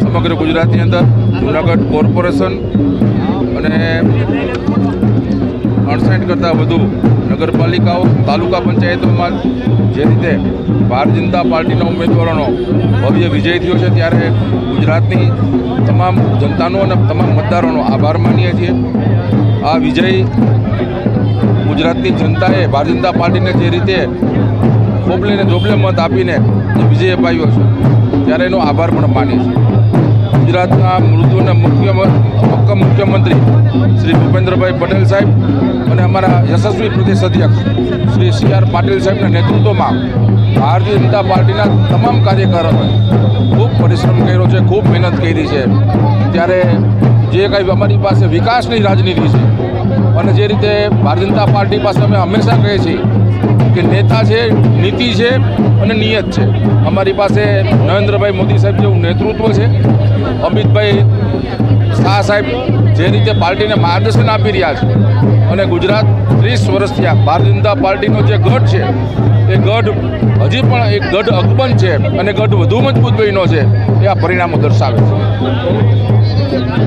સમગ્ર ગુજરાતની અંદર જુનાગઢ કોર્પોરેશન અને અડસઠ કરતાં વધુ નગરપાલિકાઓ, તાલુકા પંચાયતોમાં જે રીતે ભારતીય જનતા પાર્ટીના ઉમેદવારોનો ભવ્ય વિજય થયો છે, ત્યારે ગુજરાતની તમામ જનતાનો અને તમામ મતદારોનો આભાર માનીએ છીએ. આ વિજય ગુજરાતની જનતાએ, ભારતીય જનતા પાર્ટીને જે રીતે ખોબલે ને જોબલે મત આપીને વિજય અપાવ્યો છે. ત્યારે એનો આભાર પણ માનીએ છીએ. ગુજરાતના મૃદુના મુખ્ય મક્કમ મુખ્યમંત્રી શ્રી ભૂપેન્દ્રભાઈ પટેલ સાહેબ અને અમારા યશસ્વી પ્રદેશ અધ્યક્ષ શ્રી સી આર પાટીલ સાહેબના નેતૃત્વમાં ભારતીય જનતા પાર્ટીના તમામ કાર્યકરોએ ખૂબ પરિશ્રમ કર્યો છે, ખૂબ મહેનત કરી છે. ત્યારે જે કંઈ અમારી પાસે વિકાસની રાજનીતિ છે અને જે રીતે ભારતીય જનતા પાર્ટી પાસે અમે હંમેશા કહીએ છીએ કે નેતા છે, નીતિ છે અને નિયત છે. અમારી પાસે નરેન્દ્રભાઈ મોદી સાહેબ જેવું નેતૃત્વ છે. અમિતભાઈ શાહ સાહેબ જે રીતે પાર્ટીને માર્ગદર્શન આપી રહ્યા છે અને ગુજરાત ત્રીસ વર્ષથી આ ભારતીય જનતા પાર્ટીનો જે ગઢ છે, એ ગઢ હજી પણ એક ગઢ અકબંધ છે અને ગઢ વધુ મજબૂત બન્યો છે એ આ પરિણામો દર્શાવે છે.